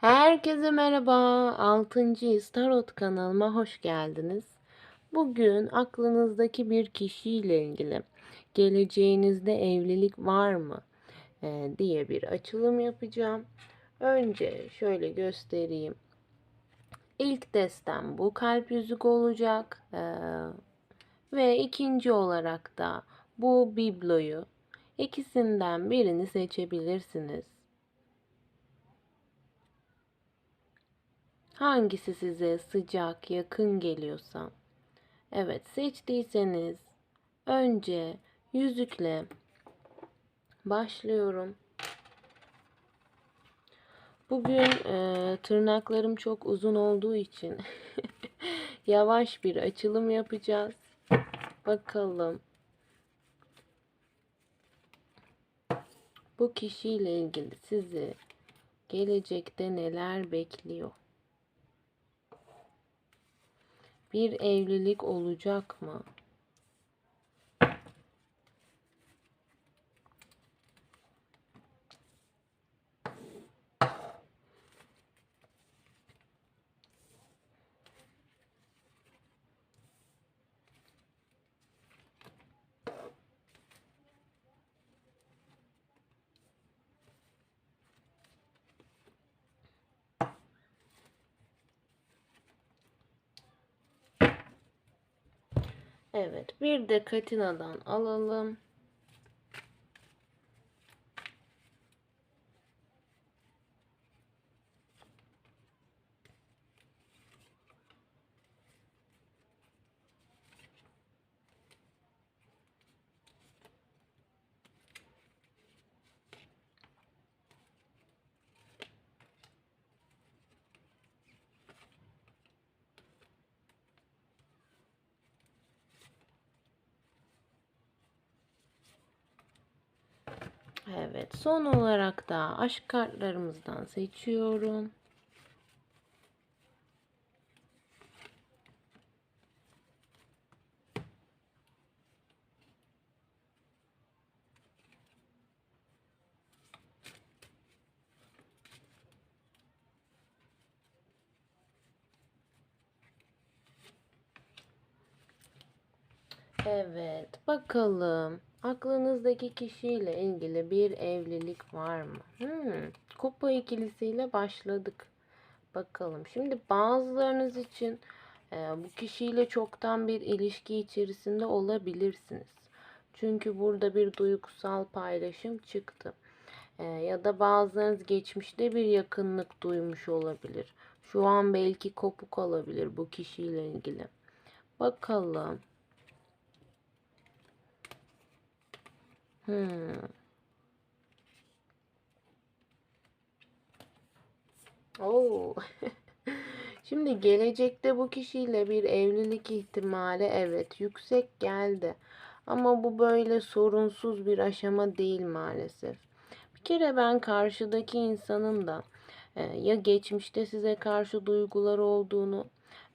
Herkese merhaba. 6. Tarot kanalıma hoş geldiniz. Bugün aklınızdaki bir kişiyle ilgili geleceğinizde evlilik var mı Ee, diye bir açılım yapacağım. Önce şöyle göstereyim. İlk destem bu kalp yüzük olacak. Ee, ve ikinci olarak da bu bibloyu ikisinden birini seçebilirsiniz. Hangisi size sıcak, yakın geliyorsa. Evet, seçtiyseniz önce yüzükle başlıyorum. Bugün e, tırnaklarım çok uzun olduğu için yavaş bir açılım yapacağız. Bakalım. Bu kişiyle ilgili sizi gelecekte neler bekliyor? Bir evlilik olacak mı? Evet, bir de Katina'dan alalım. Evet, son olarak da aşk kartlarımızdan seçiyorum. Evet, bakalım. Aklınızdaki kişiyle ilgili bir evlilik var mı? Hmm, kupa ikilisiyle başladık. Bakalım. Şimdi bazılarınız için e, bu kişiyle çoktan bir ilişki içerisinde olabilirsiniz. Çünkü burada bir duygusal paylaşım çıktı. E, ya da bazılarınız geçmişte bir yakınlık duymuş olabilir. Şu an belki kopuk olabilir bu kişiyle ilgili. Bakalım. Hmm. Oo. Şimdi gelecekte bu kişiyle bir evlilik ihtimali evet yüksek geldi. Ama bu böyle sorunsuz bir aşama değil maalesef. Bir kere ben karşıdaki insanın da e, ya geçmişte size karşı duygular olduğunu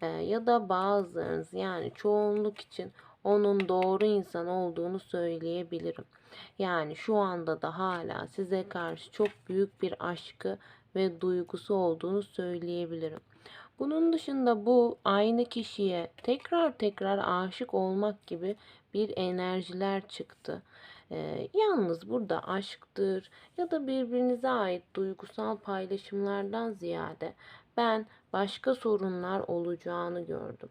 e, ya da bazılarınız yani çoğunluk için onun doğru insan olduğunu söyleyebilirim. Yani şu anda da hala size karşı çok büyük bir aşkı ve duygusu olduğunu söyleyebilirim. Bunun dışında bu aynı kişiye tekrar tekrar aşık olmak gibi bir enerjiler çıktı. Ee, yalnız burada aşktır ya da birbirinize ait duygusal paylaşımlardan ziyade ben başka sorunlar olacağını gördüm.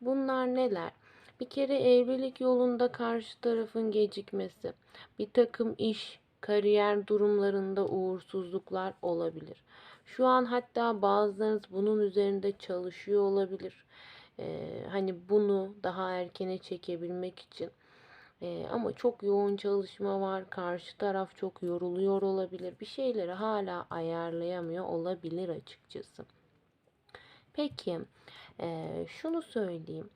Bunlar neler? Bir kere evlilik yolunda karşı tarafın gecikmesi, bir takım iş, kariyer durumlarında uğursuzluklar olabilir. Şu an hatta bazılarınız bunun üzerinde çalışıyor olabilir. Ee, hani bunu daha erkene çekebilmek için. Ee, ama çok yoğun çalışma var. Karşı taraf çok yoruluyor olabilir. Bir şeyleri hala ayarlayamıyor olabilir açıkçası. Peki, e, şunu söyleyeyim.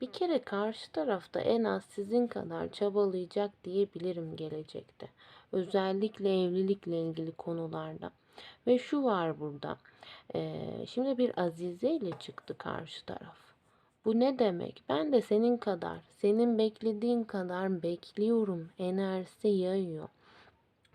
Bir kere karşı tarafta en az sizin kadar çabalayacak diyebilirim gelecekte. Özellikle evlilikle ilgili konularda. Ve şu var burada. Şimdi bir Azize ile çıktı karşı taraf. Bu ne demek? Ben de senin kadar, senin beklediğin kadar bekliyorum. Enerjisi yayıyor.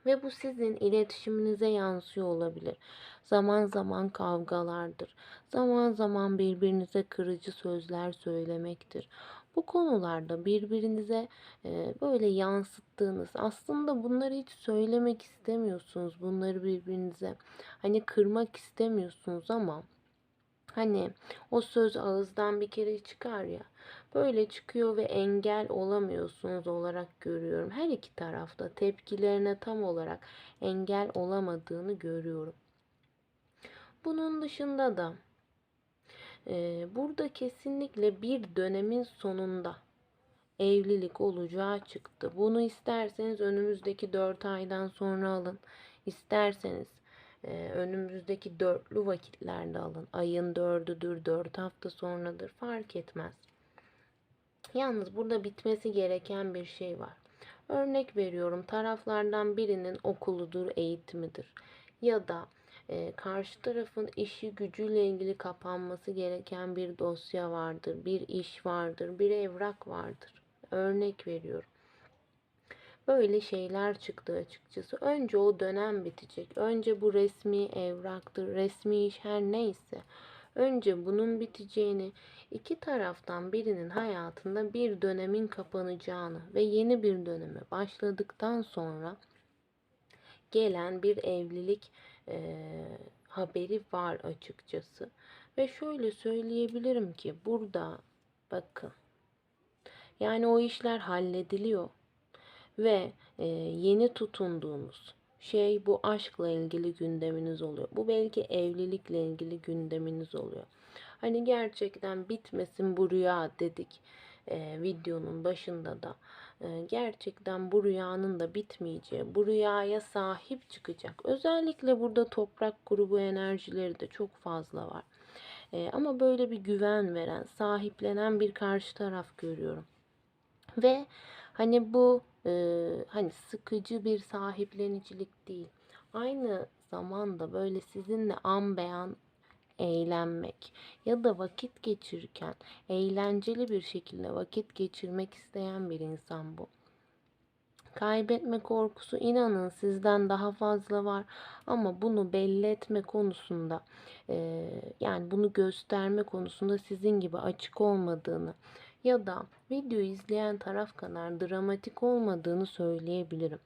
Ve bu sizin iletişiminize yansıyor olabilir. Zaman zaman kavgalardır. Zaman zaman birbirinize kırıcı sözler söylemektir. Bu konularda birbirinize e, böyle yansıttığınız, aslında bunları hiç söylemek istemiyorsunuz. Bunları birbirinize hani kırmak istemiyorsunuz ama Hani o söz ağızdan bir kere çıkar ya. Böyle çıkıyor ve engel olamıyorsunuz olarak görüyorum. Her iki tarafta tepkilerine tam olarak engel olamadığını görüyorum. Bunun dışında da e, burada kesinlikle bir dönemin sonunda evlilik olacağı çıktı. Bunu isterseniz önümüzdeki 4 aydan sonra alın. İsterseniz e, önümüzdeki dörtlü vakitlerde alın. Ayın dördüdür, dört hafta sonradır fark etmez. Yalnız burada bitmesi gereken bir şey var. Örnek veriyorum taraflardan birinin okuludur, eğitimidir ya da e, karşı tarafın işi gücüyle ilgili kapanması gereken bir dosya vardır, bir iş vardır, bir evrak vardır. Örnek veriyorum. Böyle şeyler çıktı açıkçası. Önce o dönem bitecek. Önce bu resmi evraktır, resmi iş her neyse. Önce bunun biteceğini, iki taraftan birinin hayatında bir dönemin kapanacağını ve yeni bir döneme başladıktan sonra gelen bir evlilik e, haberi var açıkçası. Ve şöyle söyleyebilirim ki burada bakın yani o işler hallediliyor ve e, yeni tutunduğunuz şey bu aşkla ilgili gündeminiz oluyor. Bu belki evlilikle ilgili gündeminiz oluyor. Hani gerçekten bitmesin bu rüya dedik e, videonun başında da. E, gerçekten bu rüyanın da bitmeyeceği, bu rüyaya sahip çıkacak. Özellikle burada toprak grubu enerjileri de çok fazla var. E, ama böyle bir güven veren, sahiplenen bir karşı taraf görüyorum. Ve hani bu e, hani sıkıcı bir sahiplenicilik değil. Aynı zamanda böyle sizinle an beyan eğlenmek ya da vakit geçirirken eğlenceli bir şekilde vakit geçirmek isteyen bir insan bu. Kaybetme korkusu inanın sizden daha fazla var ama bunu belli etme konusunda e, yani bunu gösterme konusunda sizin gibi açık olmadığını ya da video izleyen taraf kadar dramatik olmadığını söyleyebilirim.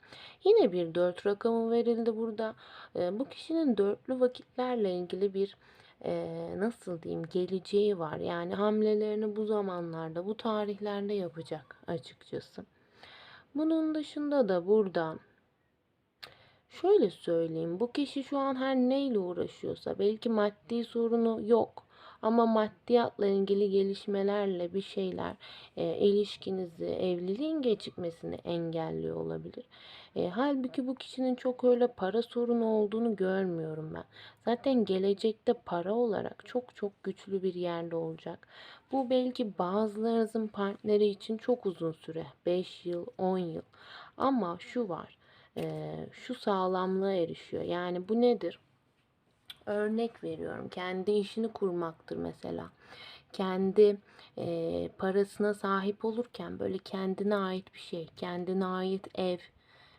Yine bir dört rakamı verildi burada. E, bu kişinin dörtlü vakitlerle ilgili bir e, nasıl diyeyim geleceği var. Yani hamlelerini bu zamanlarda, bu tarihlerde yapacak açıkçası. Bunun dışında da burada şöyle söyleyeyim. Bu kişi şu an her neyle uğraşıyorsa belki maddi sorunu yok ama maddiyatla ilgili gelişmelerle bir şeyler e, ilişkinizi, evliliğin gecikmesini engelliyor olabilir. E, halbuki bu kişinin çok öyle para sorunu olduğunu görmüyorum ben. Zaten gelecekte para olarak çok çok güçlü bir yerde olacak. Bu belki bazılarınızın partneri için çok uzun süre. 5 yıl, 10 yıl. Ama şu var. E, şu sağlamlığa erişiyor. Yani bu nedir? Örnek veriyorum. Kendi işini kurmaktır mesela. Kendi e, parasına sahip olurken böyle kendine ait bir şey, kendine ait ev,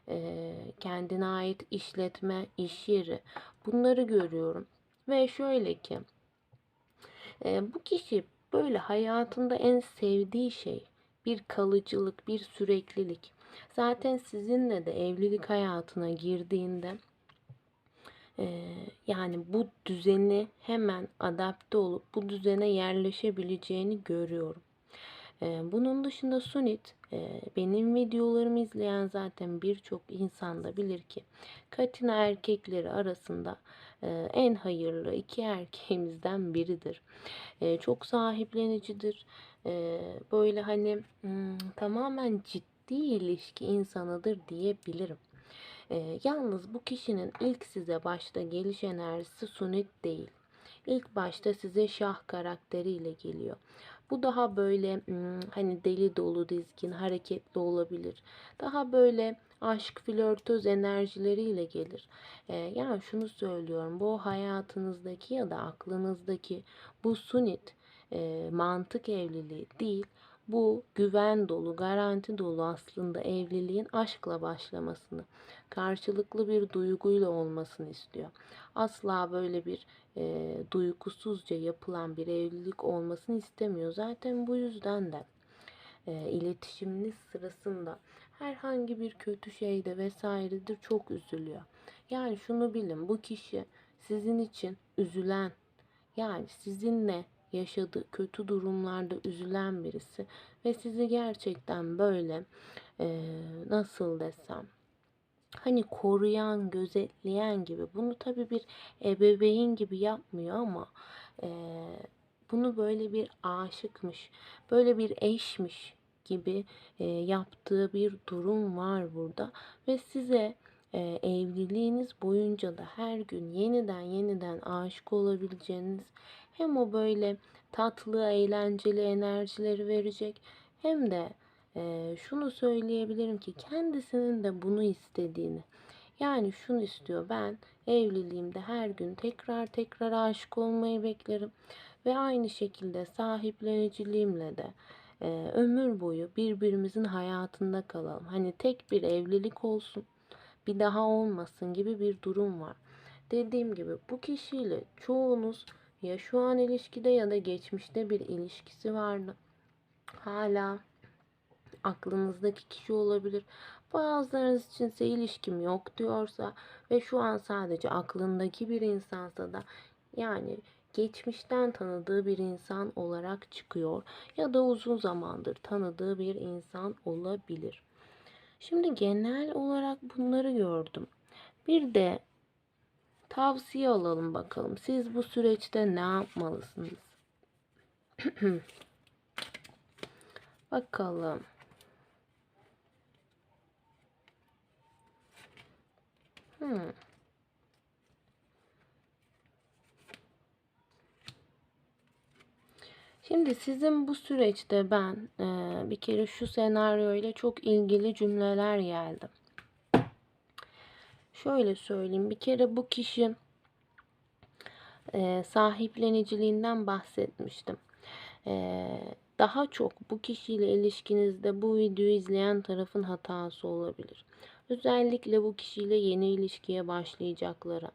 e, kendine ait işletme, iş yeri bunları görüyorum. Ve şöyle ki e, bu kişi böyle hayatında en sevdiği şey bir kalıcılık, bir süreklilik. Zaten sizinle de evlilik hayatına girdiğinde yani bu düzeni hemen adapte olup bu düzene yerleşebileceğini görüyorum. Bunun dışında Sunit benim videolarımı izleyen zaten birçok insan da bilir ki Katina erkekleri arasında en hayırlı iki erkeğimizden biridir. Çok sahiplenicidir. Böyle hani hmm, tamamen ciddi ilişki insanıdır diyebilirim. E, yalnız bu kişinin ilk size başta geliş enerjisi sunet değil. İlk başta size şah karakteriyle geliyor. Bu daha böyle hmm, hani deli dolu dizgin, hareketli olabilir. Daha böyle aşk flörtöz enerjileriyle gelir. Ee, yani şunu söylüyorum. Bu hayatınızdaki ya da aklınızdaki bu sunit e, mantık evliliği değil. bu güven dolu, garanti dolu aslında evliliğin aşkla başlamasını, karşılıklı bir duyguyla olmasını istiyor. Asla böyle bir e, duygusuzca yapılan bir evlilik olmasını istemiyor. Zaten bu yüzden de e, iletişiminiz sırasında herhangi bir kötü şeyde vesairedir çok üzülüyor. Yani şunu bilin bu kişi sizin için üzülen yani sizinle yaşadığı kötü durumlarda üzülen birisi ve sizi gerçekten böyle e, nasıl desem hani koruyan, gözetleyen gibi. Bunu tabii bir ebeveyn gibi yapmıyor ama e, bunu böyle bir aşıkmış, böyle bir eşmiş gibi e, yaptığı bir durum var burada ve size e, evliliğiniz boyunca da her gün yeniden yeniden aşık olabileceğiniz hem o böyle tatlı, eğlenceli enerjileri verecek hem de e, şunu söyleyebilirim ki kendisinin de bunu istediğini. Yani şunu istiyor ben evliliğimde her gün tekrar tekrar aşık olmayı beklerim ve aynı şekilde sahipleniciliğimle de e, ömür boyu birbirimizin hayatında kalalım. Hani tek bir evlilik olsun bir daha olmasın gibi bir durum var. Dediğim gibi bu kişiyle çoğunuz ya şu an ilişkide ya da geçmişte bir ilişkisi vardı. Hala aklınızdaki kişi olabilir. Bazılarınız içinse ilişkim yok diyorsa ve şu an sadece aklındaki bir insansa da yani geçmişten tanıdığı bir insan olarak çıkıyor ya da uzun zamandır tanıdığı bir insan olabilir. Şimdi genel olarak bunları gördüm. Bir de tavsiye alalım bakalım. Siz bu süreçte ne yapmalısınız? bakalım. Hmm. Şimdi sizin bu süreçte ben e, bir kere şu senaryoyla çok ilgili cümleler geldi. Şöyle söyleyeyim. Bir kere bu kişi e, sahipleniciliğinden bahsetmiştim. E, daha çok bu kişiyle ilişkinizde bu videoyu izleyen tarafın hatası olabilir. Özellikle bu kişiyle yeni ilişkiye başlayacaklara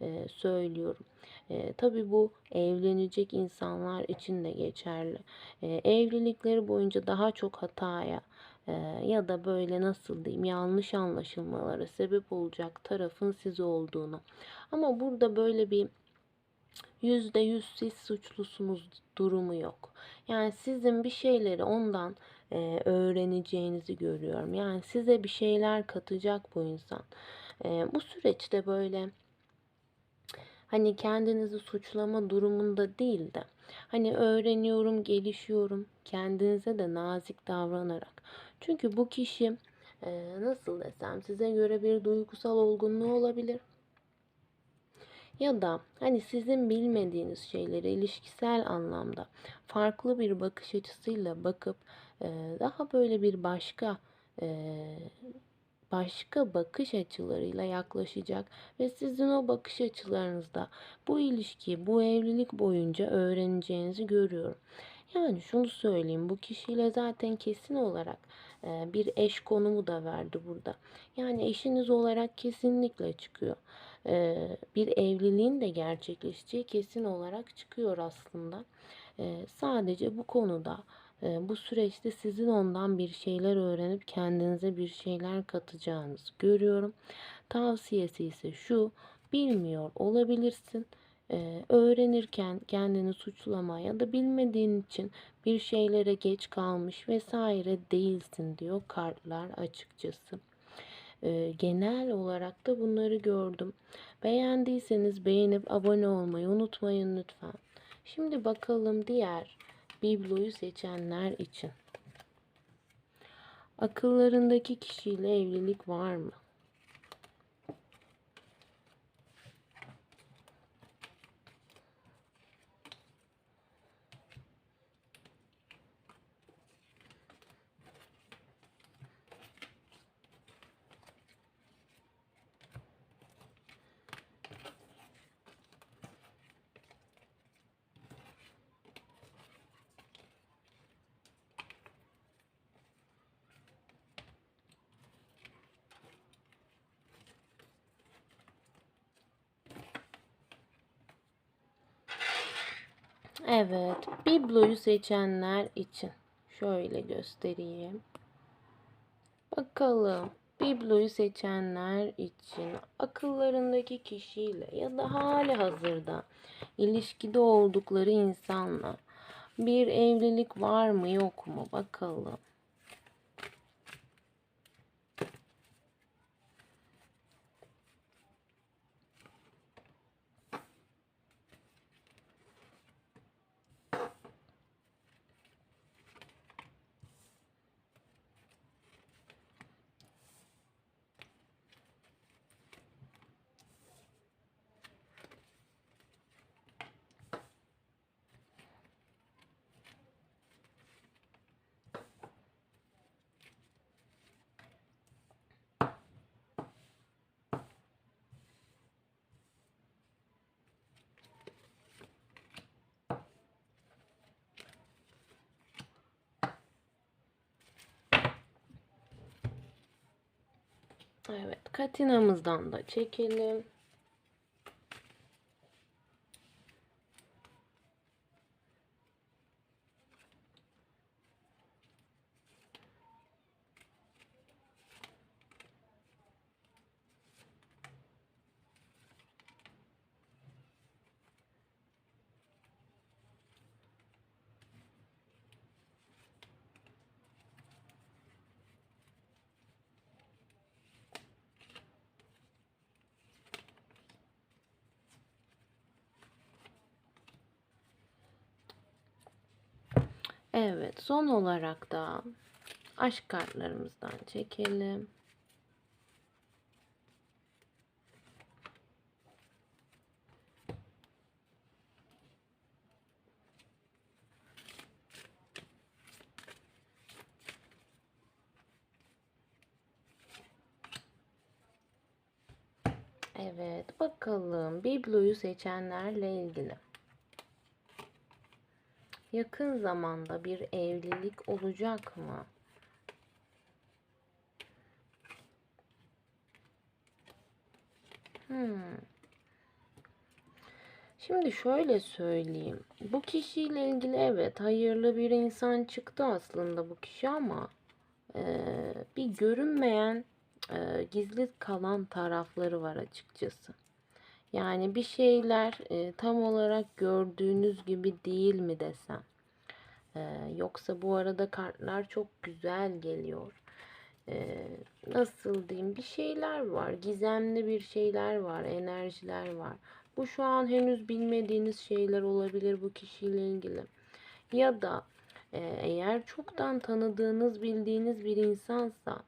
e, söylüyorum. E, tabii bu evlenecek insanlar için de geçerli. E, evlilikleri boyunca daha çok hataya e, ya da böyle nasıl diyeyim yanlış anlaşılmalara sebep olacak tarafın siz olduğunu. Ama burada böyle bir yüzde yüz siz suçlusunuz durumu yok. Yani sizin bir şeyleri ondan e, öğreneceğinizi görüyorum. Yani size bir şeyler katacak bu insan. E, bu süreçte böyle hani kendinizi suçlama durumunda değil de hani öğreniyorum, gelişiyorum, kendinize de nazik davranarak. Çünkü bu kişi e, nasıl desem size göre bir duygusal olgunluğu olabilir. Ya da hani sizin bilmediğiniz şeylere ilişkisel anlamda farklı bir bakış açısıyla bakıp daha böyle bir başka başka bakış açılarıyla yaklaşacak ve sizin o bakış açılarınızda bu ilişkiyi, bu evlilik boyunca öğreneceğinizi görüyorum. Yani şunu söyleyeyim, bu kişiyle zaten kesin olarak bir eş konumu da verdi burada. Yani eşiniz olarak kesinlikle çıkıyor. Bir evliliğin de gerçekleşeceği kesin olarak çıkıyor aslında. Sadece bu konuda bu süreçte sizin ondan bir şeyler öğrenip kendinize bir şeyler katacağınızı görüyorum. Tavsiyesi ise şu, bilmiyor olabilirsin. Ee, öğrenirken kendini suçlama ya da bilmediğin için bir şeylere geç kalmış vesaire değilsin diyor kartlar açıkçası. Genel olarak da bunları gördüm. Beğendiyseniz beğenip abone olmayı unutmayın lütfen. Şimdi bakalım diğer bibloyu seçenler için. Akıllarındaki kişiyle evlilik var mı? Evet, bibloyu seçenler için şöyle göstereyim. Bakalım bibloyu seçenler için akıllarındaki kişiyle ya da hali hazırda ilişkide oldukları insanla bir evlilik var mı yok mu bakalım. Evet, katinamızdan da çekelim. Evet, son olarak da aşk kartlarımızdan çekelim. Evet, bakalım bibloyu seçenlerle ilgili. Yakın zamanda bir evlilik olacak mı? Hmm. Şimdi şöyle söyleyeyim. Bu kişiyle ilgili evet hayırlı bir insan çıktı aslında bu kişi ama e, bir görünmeyen e, gizli kalan tarafları var açıkçası. Yani bir şeyler e, tam olarak gördüğünüz gibi değil mi desem. E, yoksa bu arada kartlar çok güzel geliyor. E, nasıl diyeyim bir şeyler var. Gizemli bir şeyler var. Enerjiler var. Bu şu an henüz bilmediğiniz şeyler olabilir bu kişiyle ilgili. Ya da e, eğer çoktan tanıdığınız bildiğiniz bir insansa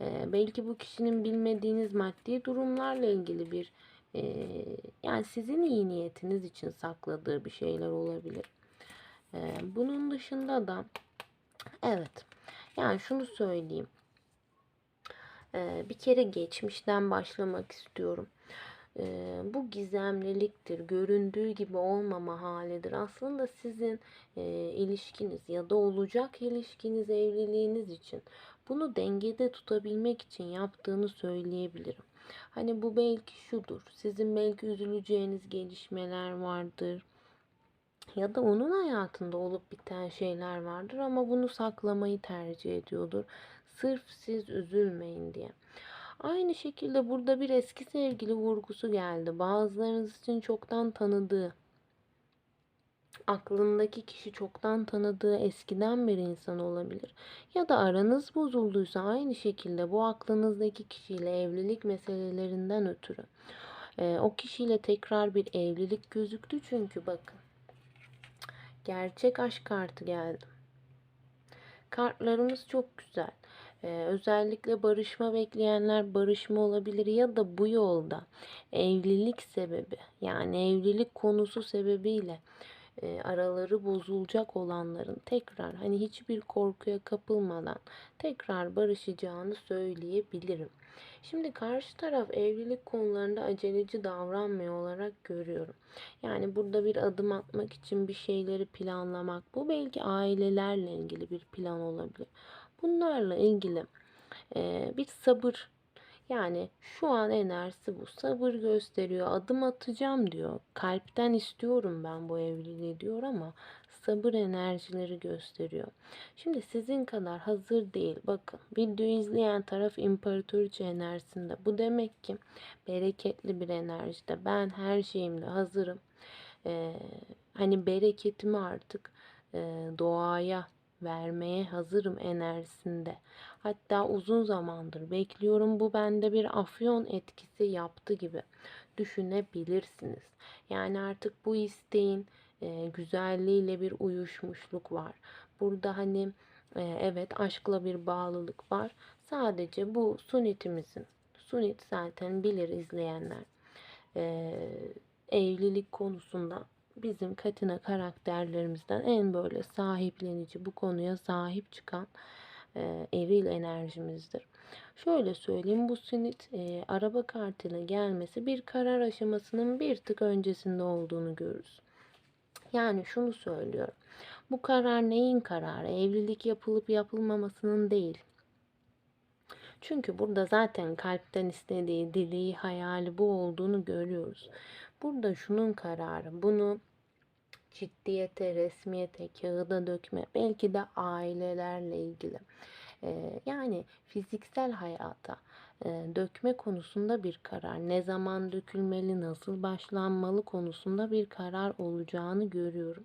e, belki bu kişinin bilmediğiniz maddi durumlarla ilgili bir yani sizin iyi niyetiniz için sakladığı bir şeyler olabilir. Bunun dışında da evet yani şunu söyleyeyim. Bir kere geçmişten başlamak istiyorum. Bu gizemliliktir, göründüğü gibi olmama halidir. Aslında sizin ilişkiniz ya da olacak ilişkiniz, evliliğiniz için bunu dengede tutabilmek için yaptığını söyleyebilirim. Hani bu belki şudur. Sizin belki üzüleceğiniz gelişmeler vardır. Ya da onun hayatında olup biten şeyler vardır ama bunu saklamayı tercih ediyordur. Sırf siz üzülmeyin diye. Aynı şekilde burada bir eski sevgili vurgusu geldi. Bazılarınız için çoktan tanıdığı, aklındaki kişi çoktan tanıdığı eskiden bir insan olabilir. Ya da aranız bozulduysa aynı şekilde bu aklınızdaki kişiyle evlilik meselelerinden ötürü. E, o kişiyle tekrar bir evlilik gözüktü çünkü bakın. Gerçek aşk kartı geldi. Kartlarımız çok güzel. Ee, özellikle barışma bekleyenler barışma olabilir ya da bu yolda evlilik sebebi yani evlilik konusu sebebiyle e, araları bozulacak olanların tekrar hani hiçbir korkuya kapılmadan tekrar barışacağını söyleyebilirim. Şimdi karşı taraf evlilik konularında aceleci davranmıyor olarak görüyorum. Yani burada bir adım atmak için bir şeyleri planlamak. Bu belki ailelerle ilgili bir plan olabilir. Bunlarla ilgili e, bir sabır Yani şu an enerjisi bu. Sabır gösteriyor. Adım atacağım diyor. Kalpten istiyorum ben bu evliliği diyor ama sabır enerjileri gösteriyor. Şimdi sizin kadar hazır değil. Bakın videoyu izleyen taraf imparatoriçe enerjisinde. Bu demek ki bereketli bir enerjide. Ben her şeyimle hazırım. Ee, hani bereketimi artık e, doğaya vermeye hazırım enerjisinde. Hatta uzun zamandır bekliyorum. Bu bende bir afyon etkisi yaptı gibi düşünebilirsiniz. Yani artık bu isteğin e, güzelliğiyle bir uyuşmuşluk var. Burada hani e, evet aşkla bir bağlılık var. Sadece bu sunitimizin, sunit zaten bilir izleyenler. E, evlilik konusunda bizim Katina karakterlerimizden en böyle sahiplenici, bu konuya sahip çıkan e, eril enerjimizdir. Şöyle söyleyeyim bu sinit e, araba kartıyla gelmesi bir karar aşamasının bir tık öncesinde olduğunu görürüz. Yani şunu söylüyorum. Bu karar neyin kararı? Evlilik yapılıp yapılmamasının değil. Çünkü burada zaten kalpten istediği, dileği, hayali bu olduğunu görüyoruz. Burada şunun kararı. Bunu ciddiyete, resmiyete, kağıda dökme, belki de ailelerle ilgili. Ee, yani fiziksel hayata e, dökme konusunda bir karar, ne zaman dökülmeli, nasıl başlanmalı konusunda bir karar olacağını görüyorum.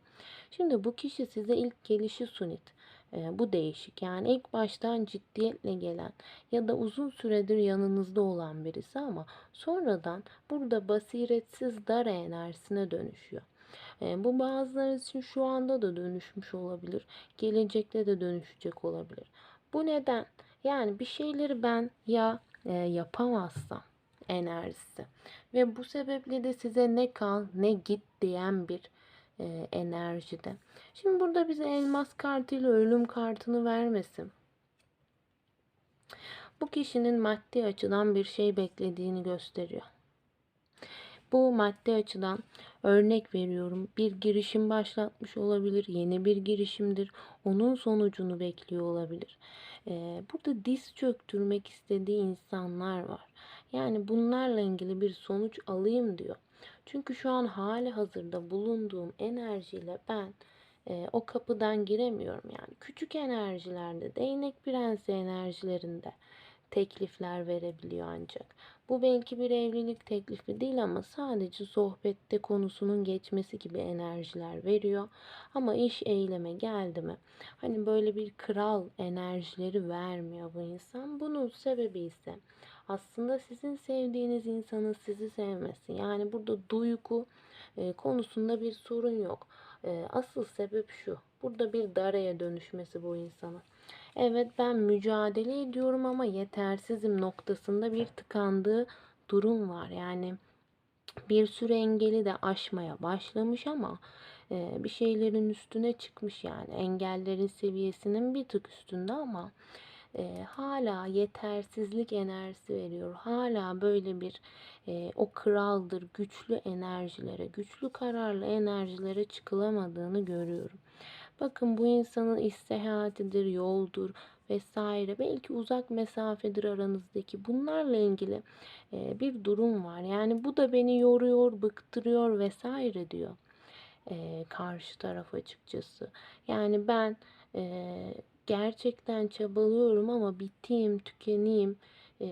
Şimdi bu kişi size ilk gelişi sunit. E, bu değişik. Yani ilk baştan ciddiyetle gelen ya da uzun süredir yanınızda olan birisi ama sonradan burada basiretsiz dar enerjisine dönüşüyor. Bu bazıları için şu anda da dönüşmüş olabilir. Gelecekte de dönüşecek olabilir. Bu neden? Yani bir şeyleri ben ya yapamazsam enerjisi ve bu sebeple de size ne kal ne git diyen bir enerjide. Şimdi burada bize elmas kartıyla ölüm kartını vermesin. Bu kişinin maddi açıdan bir şey beklediğini gösteriyor. Bu maddi açıdan örnek veriyorum bir girişim başlatmış olabilir, yeni bir girişimdir. Onun sonucunu bekliyor olabilir. Ee, burada diz çöktürmek istediği insanlar var. Yani bunlarla ilgili bir sonuç alayım diyor. Çünkü şu an hali hazırda bulunduğum enerjiyle ben e, o kapıdan giremiyorum. Yani küçük enerjilerde, değnek prensi enerjilerinde teklifler verebiliyor ancak. Bu belki bir evlilik teklifi değil ama sadece sohbette konusunun geçmesi gibi enerjiler veriyor. Ama iş eyleme geldi mi? Hani böyle bir kral enerjileri vermiyor bu insan. Bunun sebebi ise aslında sizin sevdiğiniz insanın sizi sevmesi. Yani burada duygu e, konusunda bir sorun yok. E, asıl sebep şu. Burada bir daraya dönüşmesi bu insana. Evet ben mücadele ediyorum ama yetersizim noktasında bir tıkandığı durum var. Yani bir sürü engeli de aşmaya başlamış ama e, bir şeylerin üstüne çıkmış yani engellerin seviyesinin bir tık üstünde ama e, hala yetersizlik enerjisi veriyor. Hala böyle bir e, o kraldır güçlü enerjilere, güçlü kararlı enerjilere çıkılamadığını görüyorum. Bakın bu insanın istihatidir, yoldur vesaire. Belki uzak mesafedir aranızdaki. Bunlarla ilgili e, bir durum var. Yani bu da beni yoruyor, bıktırıyor vesaire diyor. E, karşı taraf açıkçası. Yani ben e, gerçekten çabalıyorum ama bittiğim, tükeneyim e,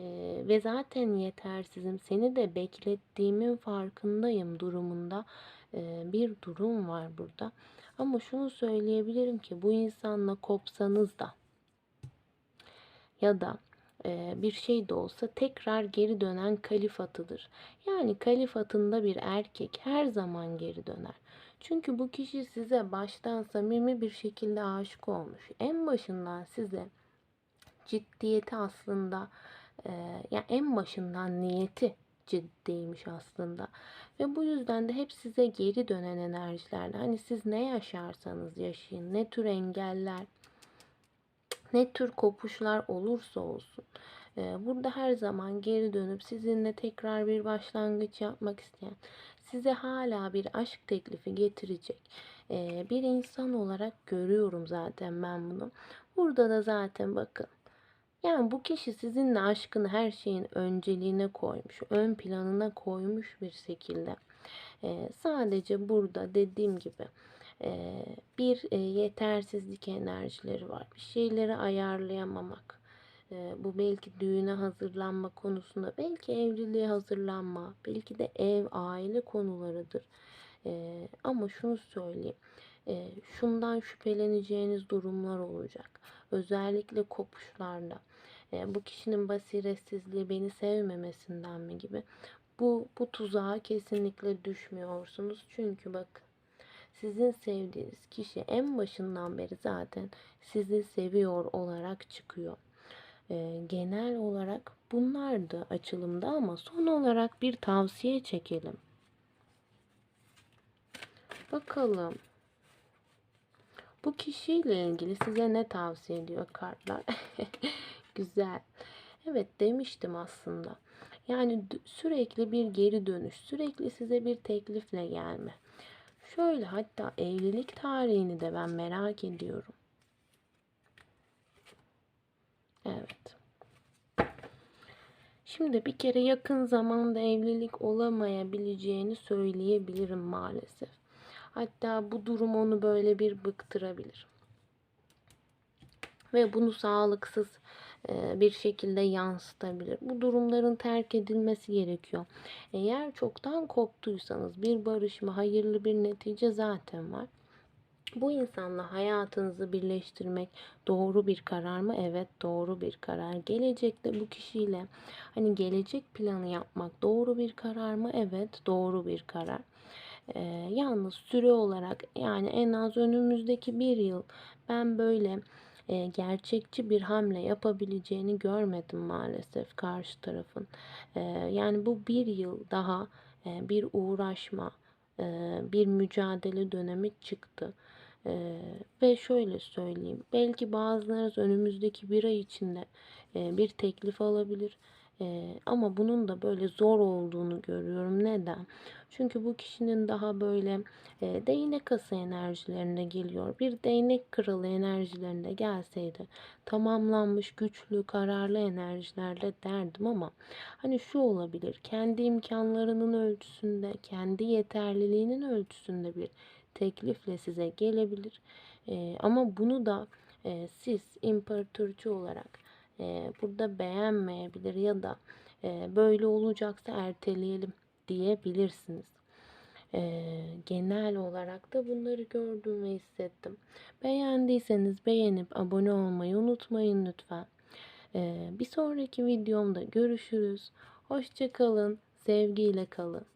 ve zaten yetersizim. Seni de beklettiğimin farkındayım durumunda e, bir durum var burada. Ama şunu söyleyebilirim ki bu insanla kopsanız da ya da e, bir şey de olsa tekrar geri dönen kalifatıdır. Yani kalifatında bir erkek her zaman geri döner. Çünkü bu kişi size baştan samimi bir şekilde aşık olmuş. En başından size ciddiyeti aslında e, yani en başından niyeti ciddiymiş aslında. Ve bu yüzden de hep size geri dönen enerjilerle hani siz ne yaşarsanız yaşayın, ne tür engeller, ne tür kopuşlar olursa olsun. Burada her zaman geri dönüp sizinle tekrar bir başlangıç yapmak isteyen, size hala bir aşk teklifi getirecek bir insan olarak görüyorum zaten ben bunu. Burada da zaten bakın Yani bu kişi sizinle aşkını her şeyin önceliğine koymuş, ön planına koymuş bir şekilde. Ee, sadece burada dediğim gibi e, bir e, yetersizlik enerjileri var. Bir şeyleri ayarlayamamak. E, bu belki düğüne hazırlanma konusunda, belki evliliğe hazırlanma, belki de ev, aile konularıdır. E, ama şunu söyleyeyim. E, şundan şüpheleneceğiniz durumlar olacak. Özellikle kopuşlarda. E, bu kişinin basiretsizliği beni sevmemesinden mi gibi. Bu, bu tuzağa kesinlikle düşmüyorsunuz. Çünkü bakın sizin sevdiğiniz kişi en başından beri zaten sizi seviyor olarak çıkıyor. Ee, genel olarak bunlardı açılımda ama son olarak bir tavsiye çekelim. Bakalım. Bu kişiyle ilgili size ne tavsiye ediyor kartlar? Güzel. Evet demiştim aslında. Yani sürekli bir geri dönüş, sürekli size bir teklifle gelme. Şöyle hatta evlilik tarihini de ben merak ediyorum. Evet. Şimdi bir kere yakın zamanda evlilik olamayabileceğini söyleyebilirim maalesef. Hatta bu durum onu böyle bir bıktırabilir. Ve bunu sağlıksız bir şekilde yansıtabilir. Bu durumların terk edilmesi gerekiyor. Eğer çoktan koptuysanız bir barışma, hayırlı bir netice zaten var. Bu insanla hayatınızı birleştirmek doğru bir karar mı? Evet doğru bir karar. Gelecekte bu kişiyle hani gelecek planı yapmak doğru bir karar mı? Evet doğru bir karar. Ee, yalnız süre olarak yani en az önümüzdeki bir yıl ben böyle e, gerçekçi bir hamle yapabileceğini görmedim maalesef karşı tarafın. E, yani bu bir yıl daha e, bir uğraşma, bir mücadele dönemi çıktı. Ve şöyle söyleyeyim, belki bazılarınız önümüzdeki bir ay içinde bir teklif alabilir. Ee, ama bunun da böyle zor olduğunu görüyorum. Neden? Çünkü bu kişinin daha böyle e, değnek kası enerjilerine geliyor. Bir değnek kralı enerjilerinde gelseydi tamamlanmış güçlü kararlı enerjilerle derdim ama hani şu olabilir. Kendi imkanlarının ölçüsünde, kendi yeterliliğinin ölçüsünde bir teklifle size gelebilir. E, ama bunu da e, siz imparatorcu olarak e, burada beğenmeyebilir ya da e, böyle olacaksa erteleyelim diyebilirsiniz. E, genel olarak da bunları gördüm ve hissettim. Beğendiyseniz beğenip abone olmayı unutmayın lütfen. E, bir sonraki videomda görüşürüz. Hoşçakalın, sevgiyle kalın.